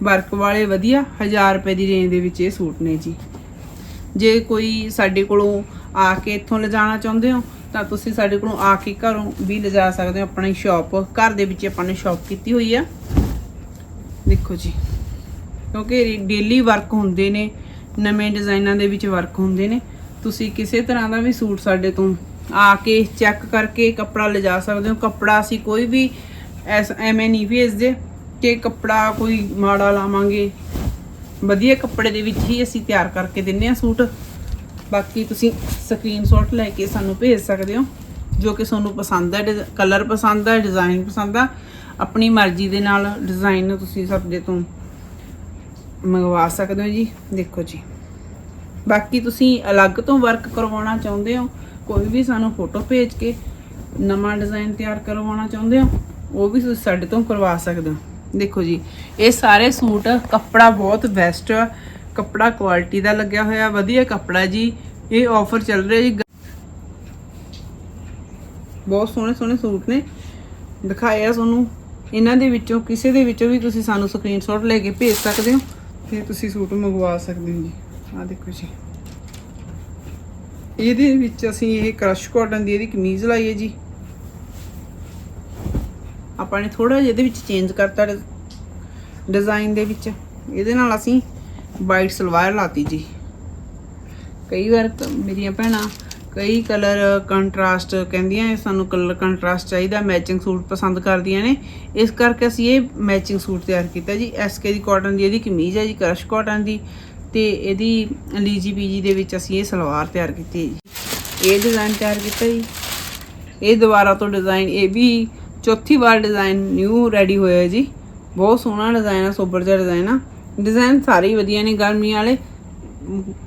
Speaker 1: ਵਰਕ ਵਾਲੇ ਵਧੀਆ 1000 ਰੁਪਏ ਦੀ ਰੇਂਜ ਦੇ ਵਿੱਚ ਇਹ ਸੂਟ ਨੇ ਜੀ। ਜੇ ਕੋਈ ਸਾਡੇ ਕੋਲੋਂ ਆ ਕੇ ਇੱਥੋਂ ਲਿਜਾਣਾ ਚਾਹੁੰਦੇ ਹੋ ਤਾਂ ਤੁਸੀਂ ਸਾਡੇ ਕੋਲੋਂ ਆ ਕੇ ਘਰੋਂ ਵੀ ਲਿਜਾ ਸਕਦੇ ਹੋ ਆਪਣੀ ਸ਼ਾਪ ਘਰ ਦੇ ਵਿੱਚ ਆਪਾਂ ਨੇ ਸ਼ਾਪ ਕੀਤੀ ਹੋਈ ਆ। ਦੇਖੋ ਜੀ, ਕਿਉਂਕਿ ਡੇਲੀ ਵਰਕ ਹੁੰਦੇ ਨੇ, ਨਵੇਂ ਡਿਜ਼ਾਈਨਾਂ ਦੇ ਵਿੱਚ ਵਰਕ ਹੁੰਦੇ ਨੇ। ਤੁਸੀਂ ਕਿਸੇ ਤਰ੍ਹਾਂ ਦਾ ਵੀ ਸੂਟ ਸਾਡੇ ਤੋਂ ਆ ਕੇ ਚੈੱਕ ਕਰਕੇ ਕੱਪੜਾ ਲਿਜਾ ਸਕਦੇ ਹੋ। ਕੱਪੜਾ ਅਸੀਂ ਕੋਈ ਵੀ ਐਸ, ਐਵੇਂ ਨਹੀਂ ਭੇਜਦੇ ਕਿ ਕੱਪੜਾ ਕੋਈ ਮਾੜਾ ਲਾਵਾਂਗੇ। ਵਧੀਆ ਕੱਪੜੇ ਦੇ ਵਿੱਚ ਹੀ ਅਸੀਂ ਤਿਆਰ ਕਰਕੇ ਦਿੰਨੇ ਆ ਸੂਟ। ਬਾਕੀ ਤੁਸੀਂ ਸਕਰੀਨਸ਼ਾਟ ਲੈ ਕੇ ਸਾਨੂੰ ਭੇਜ ਸਕਦੇ ਹੋ, ਜੋ ਕਿ ਤੁਹਾਨੂੰ ਪਸੰਦ ਹੈ ਕਲਰ ਪਸੰਦ ਹੈ ਡਿਜ਼ਾਈਨ ਪਸੰਦ ਆ, ਆਪਣੀ ਮਰਜ਼ੀ ਦੇ ਨਾਲ ਡਿਜ਼ਾਈਨ ਤੁਸੀਂ ਸਾਡੇ ਤੋਂ ਮੰਗਵਾ ਸਕਦੇ ਹੋ ਜੀ, ਦੇਖੋ ਜੀ। ਬਾਕੀ ਤੁਸੀਂ ਅਲੱਗ ਤੋਂ ਵਰਕ ਕਰਵਾਉਣਾ ਚਾਹੁੰਦੇ ਹੋ, ਕੋਈ ਵੀ ਸਾਨੂੰ ਫੋਟੋ ਭੇਜ ਕੇ ਨਵਾਂ ਡਿਜ਼ਾਈਨ ਤਿਆਰ ਕਰਵਾਉਣਾ ਚਾਹੁੰਦੇ ਹੋ, ਉਹ ਵੀ ਤੁਸੀਂ ਸਾਡੇ ਤੋਂ ਕਰਵਾ ਸਕਦੇ ਹੋ। ਦੇਖੋ ਜੀ, ਇਹ ਸਾਰੇ ਸੂਟ ਕੱਪੜਾ ਬਹੁਤ ਬੈਸਟ ਆ ਕੱਪੜਾ ਕੁਆਲਿਟੀ ਦਾ ਲੱਗਿਆ ਹੋਇਆ, ਵਧੀਆ ਕੱਪੜਾ ਜੀ। ਇਹ ਆਫਰ ਚੱਲ ਰਿਹਾ ਜੀ। ਬਹੁਤ ਸੋਹਣੇ ਸੋਹਣੇ ਸੂਟ ਨੇ। ਦਿਖਾਇਆ ਤੁਹਾਨੂੰ। ਇਹਨਾਂ ਦੇ ਵਿੱਚੋਂ, ਕਿਸੇ ਦੇ ਵਿੱਚੋਂ ਵੀ ਤੁਸੀਂ ਸਾਨੂੰ ਸਕਰੀਨਸ਼ਾਟ ਲੈ ਕੇ ਭੇਜ ਸਕਦੇ ਹੋ। ਤੇ ਤੁਸੀਂ ਸੂਟ ਮੰਗਵਾ ਸਕਦੇ ਹੋ ਜੀ। ਆਹ ਦੇਖੋ ਜੀ। ਇਹਦੇ ਵਿੱਚ ਅਸੀਂ ਇਹ ਕ੍ਰਸ਼ ਕਾਟਨ ਦੀ ਇਹਦੀ ਕਮੀਜ਼ ਲਾਈ ਹੈ ਜੀ। ਆਪਾਂ ਨੇ ਥੋੜਾ ਜਿਹਾ ਇਹਦੇ ਵਿੱਚ ਚੇਂਜ ਕਰਤਾ ਡਿਜ਼ਾਈਨ ਦੇ ਵਿੱਚ। ਇਹਦੇ ਨਾਲ ਅਸੀਂ ਵਾਈਟ ਸਲਵਾਰ ਲਾਤੀ ਜੀ। ਕਈ ਵਾਰ ਮੇਰੀਆਂ ਭੈਣਾਂ ਕਈ ਕਲਰ ਕੰਟਰਾਸਟ ਕਹਿੰਦੀਆਂ ਸਾਨੂੰ ਕਲਰ ਕੰਟਰਾਸਟ ਚਾਹੀਦਾ ਮੈਚਿੰਗ ਸੂਟ ਪਸੰਦ ਕਰਦੀਆਂ ਨੇ। ਇਸ ਕਰਕੇ ਅਸੀਂ ਇਹ ਮੈਚਿੰਗ ਸੂਟ ਤਿਆਰ ਕੀਤਾ ਜੀ। ਐਸਕੇ ਦੀ ਕਾਟਨ ਦੀ ਇਹਦੀ ਕਮੀਜ਼ ਹੈ ਜੀ, ਕਰਸ਼ ਕਾਟਨ ਦੀ। ਤੇ ਇਹਦੀ ਲੀਜੀ ਪੀਜੀ ਦੇ ਵਿੱਚ ਅਸੀਂ ਇਹ ਸਲਵਾਰ ਤਿਆਰ ਕੀਤੀ ਹੈ ਜੀ। ਇਹ ਡਿਜ਼ਾਈਨ ਤਿਆਰ ਕੀਤਾ ਜੀ। ਇਹ ਦੁਬਾਰਾ ਤੋਂ ਡਿਜ਼ਾਈਨ ਇਹ ਵੀ ਚੌਥੀ ਵਾਰ ਡਿਜ਼ਾਈਨ ਨਿਊ ਰੈਡੀ ਹੋਇਆ ਜੀ। ਬਹੁਤ ਸੋਹਣਾ ਡਿਜ਼ਾਈਨ ਆ, ਸੋਬਰ ਜਿਹਾ ਡਿਜ਼ਾਈਨ ਆ। ਡਿਜ਼ਾਈਨ ਸਾਰੇ ਹੀ ਵਧੀਆ ਨੇ ਗਰਮੀਆਂ ਵਾਲੇ।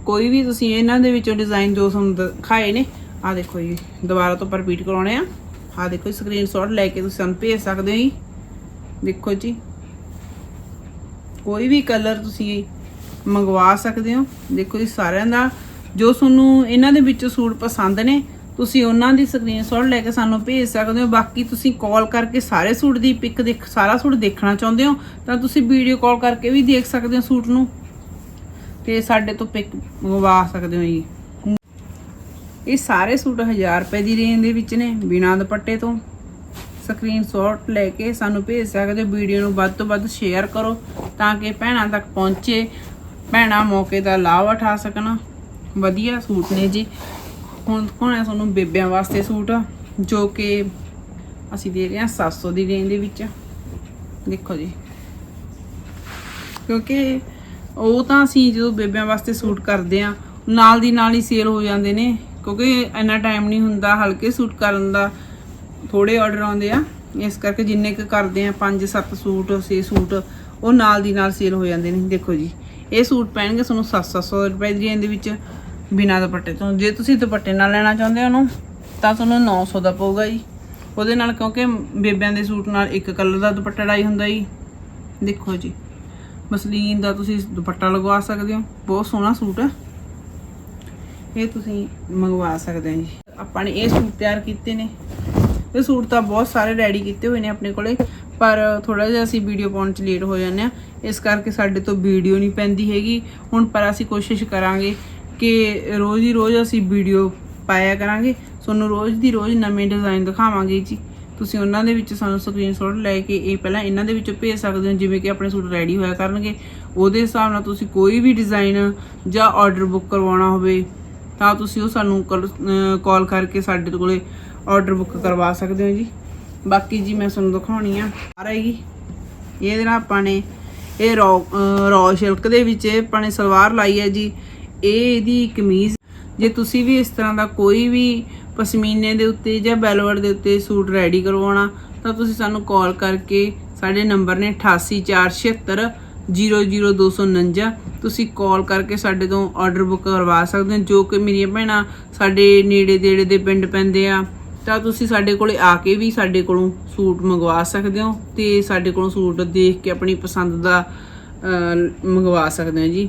Speaker 1: ਕੋਈ ਵੀ ਤੁਸੀਂ ਇਹਨਾਂ ਦੇ ਵਿੱਚੋਂ ਡਿਜ਼ਾਈਨ ਜੋ ਤੁਹਾਨੂੰ ਦਿਖਾਏ ਨੇ ਆ ਦੇਖੋ ਜੀ, ਦੁਬਾਰਾ ਤੋਂ ਰਿਪੀਟ ਕਰਾਉਣੇ ਆ। ਆ ਦੇਖੋ ਸਕਰੀਨਸ਼ਾਟ ਲੈ ਕੇ ਤੁਸੀਂ ਸਾਨੂੰ ਭੇਜ ਸਕਦੇ ਹੋ ਜੀ। ਦੇਖੋ ਜੀ, ਕੋਈ ਵੀ ਕਲਰ ਤੁਸੀਂ ਮੰਗਵਾ ਸਕਦੇ ਹੋ। ਦੇਖੋ ਜੀ, ਸਾਰਿਆਂ ਦਾ ਜੋ ਤੁਹਾਨੂੰ ਇਹਨਾਂ ਦੇ ਵਿੱਚੋਂ ਸੂਟ ਪਸੰਦ ਨੇ ਤੁਸੀਂ ਉਹਨਾਂ ਦੀ ਸਕਰੀਨਸ਼ਾਟ ਲੈ ਕੇ ਸਾਨੂੰ ਭੇਜ ਸਕਦੇ ਹੋ। ਬਾਕੀ ਤੁਸੀਂ ਕਾਲ ਕਰਕੇ ਸਾਰੇ ਸੂਟ ਦੀ ਪਿਕ ਦੇਖ, ਸਾਰਾ ਸੂਟ ਦੇਖਣਾ ਚਾਹੁੰਦੇ ਹੋ, ਤਾਂ ਤੁਸੀਂ ਵੀਡੀਓ ਕਾਲ ਕਰਕੇ ਵੀ ਦੇਖ ਸਕਦੇ ਹੋ ਸੂਟ ਨੂੰ। ਤੇ ਸਾਡੇ ਤੋਂ ਪਿਕ ਮੰਗਵਾ ਸਕਦੇ ਹੋ ਜੀ। ਇਹ ਸਾਰੇ ਸੂਟ 1000 ਰੁਪਏ ਦੀ ਰੇਂਜ ਦੇ ਵਿੱਚ ਨੇ, ਬਿਨਾਂ ਦੁਪੱਟੇ ਤੋਂ। ਸਕਰੀਨਸ਼ਾਟ ਲੈ ਕੇ ਸਾਨੂੰ ਭੇਜ ਸਕਦੇ ਹੋ ਵੀਡੀਓ ਨੂੰ ਵੱਧ ਤੋਂ ਵੱਧ ਸ਼ੇਅਰ ਕਰੋ, ਤਾਂ ਕਿ ਭੈਣਾਂ ਤੱਕ ਪਹੁੰਚੇ, ਭੈਣਾਂ ਮੌਕੇ ਦਾ ਲਾਭ ਉਠਾ ਸਕਣ। ਵਧੀਆ ਸੂਟ ਨੇ ਜੀ। ਹੁਣ ਕੋਣਾ ਤੁਹਾਨੂੰ ਬੇਬਿਆਂ ਵਾਸਤੇ ਸੂਟ? ਜੋ ਕਿ ਅਸੀਂ ਦੇ ਰਹੇ ਹਾਂ 700 ਦੀ ਰੇਂਜ ਦੇ ਵਿੱਚ। ਦੇਖੋ ਜੀ। ਕਿਉਂਕਿ ਉਹ ਤਾਂ ਅਸੀਂ ਜਦੋਂ ਬੇਬਿਆਂ ਵਾਸਤੇ ਸੂਟ ਕਰਦੇ ਆ ਨਾਲ ਦੀ ਨਾਲ ਹੀ ਸੇਲ ਹੋ ਜਾਂਦੇ ਨੇ। ਕਿਉਂਕਿ ਇੰਨਾ ਟਾਈਮ ਨਹੀਂ ਹੁੰਦਾ ਹਲਕੇ ਸੂਟ ਕਰਨ ਦਾ। ਥੋੜੇ ਆਰਡਰ ਆਉਂਦੇ ਆ। ਇਸ ਕਰਕੇ ਜਿੰਨੇ ਕੁ ਕਰਦੇ ਆ 5-7 ਸੂਟ 6 ਸੂਟ, ਉਹ ਨਾਲ ਦੀ ਨਾਲ ਸੇਲ ਹੋ ਜਾਂਦੇ ਨੇ। ਦੇਖੋ ਜੀ। ਇਹ ਸੂਟ ਪੈਣਗੇ ਤੁਹਾਨੂੰ 700 ਰੁਪਏ ਦੀ ਰੇਂਜ ਦੇ ਵਿੱਚ। ਬਿਨਾਂ ਦੁਪੱਟੇ ਤੋਂ। ਜੇ ਤੁਸੀਂ ਦੁਪੱਟੇ ਨਾਲ ਲੈਣਾ ਚਾਹੁੰਦੇ ਹੋ ਉਹਨੂੰ ਤਾਂ ਤੁਹਾਨੂੰ 900 ਦਾ ਪਊਗਾ ਜੀ। ਉਹਦੇ ਨਾਲ ਕਿਉਂਕਿ ਬੇਬਿਆਂ ਦੇ ਸੂਟ ਨਾਲ ਇੱਕ ਕਲਰ ਦਾ ਦੁਪੱਟਾ ਡਾਈ ਹੁੰਦਾ ਜੀ। ਦੇਖੋ ਜੀ, ਮਸਲੀਨ ਦਾ ਤੁਸੀਂ ਦੁਪੱਟਾ ਲਗਵਾ ਸਕਦੇ ਹੋ। ਬਹੁਤ ਸੋਹਣਾ ਸੂਟ ਹੈ। ਇਹ ਤੁਸੀਂ ਮੰਗਵਾ ਸਕਦੇ ਹੋ ਜੀ। ਆਪਾਂ ਨੇ ਇਹ ਸੂਟ ਤਿਆਰ ਕੀਤੇ ਨੇ। ਇਹ ਸੂਟ ਤਾਂ ਬਹੁਤ ਸਾਰੇ ਰੈਡੀ ਕੀਤੇ ਹੋਏ ਨੇ ਆਪਣੇ ਕੋਲੇ, ਪਰ ਥੋੜਾ ਜਿਹਾ ਅਸੀਂ ਵੀਡੀਓ ਪਾਉਣ ਚ ਲੇਟ ਹੋ ਜਾਂਦੇ ਆ ਇਸ ਕਰਕੇ ਸਾਡੇ ਤੋਂ ਵੀਡੀਓ ਨਹੀਂ ਪੈਂਦੀ ਹੈਗੀ। ਹੁਣ ਪਰ ਅਸੀਂ ਕੋਸ਼ਿਸ਼ ਕਰਾਂਗੇ ਕਿ ਰੋਜ਼ ਹੀ ਰੋਜ਼ ਅਸੀਂ ਵੀਡੀਓ ਪਾਇਆ ਕਰਾਂਗੇ। ਤੁਹਾਨੂੰ ਰੋਜ਼ ਦੀ ਰੋਜ਼ ਨਵੇਂ ਡਿਜ਼ਾਈਨ ਦਿਖਾਵਾਂਗੇ ਜੀ। ਤੁਸੀਂ ਉਹਨਾਂ ਦੇ ਵਿੱਚ ਸਾਨੂੰ ਸਕਰੀਨਸ਼ਾਟ ਲੈ ਕੇ ਇਹ ਪਹਿਲਾਂ ਇਹਨਾਂ ਦੇ ਵਿੱਚੋਂ ਭੇਜ ਸਕਦੇ ਹੋ, ਜਿਵੇਂ ਕਿ ਆਪਣੇ ਸੂਟ ਰੈਡੀ ਹੋਇਆ ਕਰਨਗੇ। ਉਹਦੇ ਹਿਸਾਬ ਨਾਲ ਤੁਸੀਂ ਕੋਈ ਵੀ ਡਿਜ਼ਾਈਨ ਜਾਂ ਆਰਡਰ ਬੁੱਕ ਕਰਵਾਉਣਾ ਹੋਵੇ, ਤਾਂ ਤੁਸੀਂ ਉਹ ਸਾਨੂੰ ਕਾਲ ਕਰਕੇ ਸਾਡੇ ਕੋਲੇ ਆਰਡਰ ਬੁੱਕ ਕਰਵਾ ਸਕਦੇ ਹੋ ਜੀ। ਬਾਕੀ ਜੀ ਮੈਂ ਤੁਹਾਨੂੰ ਦਿਖਾਉਣੀ ਆ। ਆ ਰਹੀ ਇਹਦੇ ਨਾਲ ਆਪਾਂ ਨੇ ਇਹ ਰॉ ਸਿਲਕ ਦੇ ਵਿੱਚ ਆਪਾਂ ਨੇ ਸਲਵਾਰ ਲਾਈ ਹੈ ਜੀ। ਇਹ ਇਹਦੀ ਕਮੀਜ਼, ਜੇ ਤੁਸੀਂ ਵੀ ਇਸ ਤਰ੍ਹਾਂ ਦਾ ਕੋਈ ਵੀ ਪਸ਼ਮੀਨੇ ਦੇ ਉੱਤੇ ਜਾਂ ਬੈਲਵਟ ਦੇ ਉੱਤੇ ਸੂਟ ਰੈਡੀ ਕਰਵਾਉਣਾ, ਤਾਂ ਤੁਸੀਂ ਸਾਨੂੰ ਕਾਲ ਕਰਕੇ ਸਾਡੇ ਨੰਬਰ ਨੇ 88476 00249 ਤੁਸੀਂ ਕਾਲ ਕਰਕੇ ਸਾਡੇ ਤੋਂ ਆਰਡਰ ਬੁੱਕ ਕਰਵਾ ਸਕਦੇ ਹੋ, ਜੋ ਕਿ ਮੇਰੀਆਂ ਭੈਣਾਂ ਸਾਡੇ ਨੇੜੇ ਦੇੜੇ ਦੇ ਪਿੰਡ ਪੈਂਦੇ ਆ। ਤਾਂ ਤੁਸੀਂ ਸਾਡੇ ਕੋਲੇ ਆ ਕੇ ਵੀ ਸਾਡੇ ਕੋਲੋਂ ਸੂਟ ਮੰਗਵਾ ਸਕਦੇ ਹੋ ਤੇ ਸਾਡੇ ਕੋਲੋਂ ਸੂਟ ਦੇਖ ਕੇ ਆਪਣੀ ਪਸੰਦ ਦਾ ਮੰਗਵਾ ਸਕਦੇ ਹੋ ਜੀ।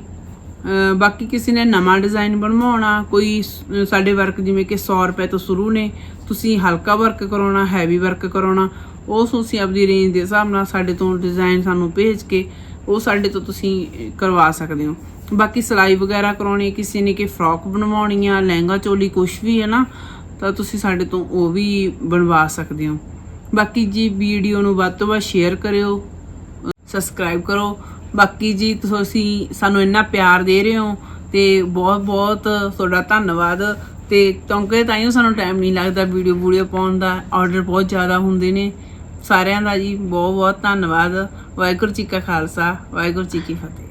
Speaker 1: ਬਾਕੀ ਕਿਸੇ ਨੇ ਨਵਾਂ ਡਿਜ਼ਾਈਨ ਬਣਵਾਉਣਾ, ਕੋਈ ਸਾਡੇ ਵਰਕ ਜਿਵੇਂ ਕਿ 100 ਰੁਪਏ ਤੋਂ ਸ਼ੁਰੂ ਨੇ, ਤੁਸੀਂ ਹਲਕਾ ਵਰਕ ਕਰਾਉਣਾ ਹੈਵੀ ਵਰਕ ਕਰਾਉਣਾ, ਉਹ ਤੁਸੀਂ ਆਪਦੀ ਰੇਂਜ ਦੇ ਹਿਸਾਬ ਨਾਲ ਸਾਡੇ ਤੋਂ ਡਿਜ਼ਾਈਨ ਸਾਨੂੰ ਭੇਜ ਕੇ ਉਹ ਸਾਡੇ ਤੋਂ ਤੁਸੀਂ ਕਰਵਾ ਸਕਦੇ ਹੋ। ਬਾਕੀ ਸਿਲਾਈ ਵਗੈਰਾ ਕਰਾਉਣੀ, ਕਿਸੇ ਨੇ ਕਿ ਫਰੋਕ ਬਣਵਾਉਣੀ ਆ, ਲਹਿੰਗਾ ਚੋਲੀ ਕੁਛ ਵੀ ਹੈ ਨਾ, ਤਾਂ ਤੁਸੀਂ ਸਾਡੇ ਤੋਂ ਉਹ ਵੀ ਬਣਵਾ ਸਕਦੇ ਹੋ। ਬਾਕੀ ਜੀ ਵੀਡੀਓ ਨੂੰ ਵੱਧ ਤੋਂ ਵੱਧ ਸ਼ੇਅਰ ਕਰਿਓ ਸਬਸਕ੍ਰਾਈਬ ਕਰੋ ਬਾਕੀ ਜੀ ਤੁਸੀਂ ਸਾਨੂੰ ਇੰਨਾ ਪਿਆਰ ਦੇ ਰਹੇ ਹੋ ਤੇ ਬਹੁਤ ਬਹੁਤ ਤੁਹਾਡਾ ਧੰਨਵਾਦ ਤੇ ਕਿਉਂਕਿ ਤਾਈਓ ਸਾਨੂੰ ਟਾਈਮ ਨਹੀਂ ਲੱਗਦਾ ਵੀਡੀਓ ਵੀਡੀਓ ਪਾਉਣ ਦਾ ਆਰਡਰ ਬਹੁਤ ਜ਼ਿਆਦਾ ਹੁੰਦੇ ਨੇ। ਸਾਰਿਆਂ ਦਾ ਜੀ ਬਹੁਤ ਬਹੁਤ ਧੰਨਵਾਦ। ਵਾਹਿਗੁਰੂ ਜੀ ਕਾ ਖਾਲਸਾ, ਵਾਹਿਗੁਰੂ ਜੀ ਕੀ ਫਤਿਹ।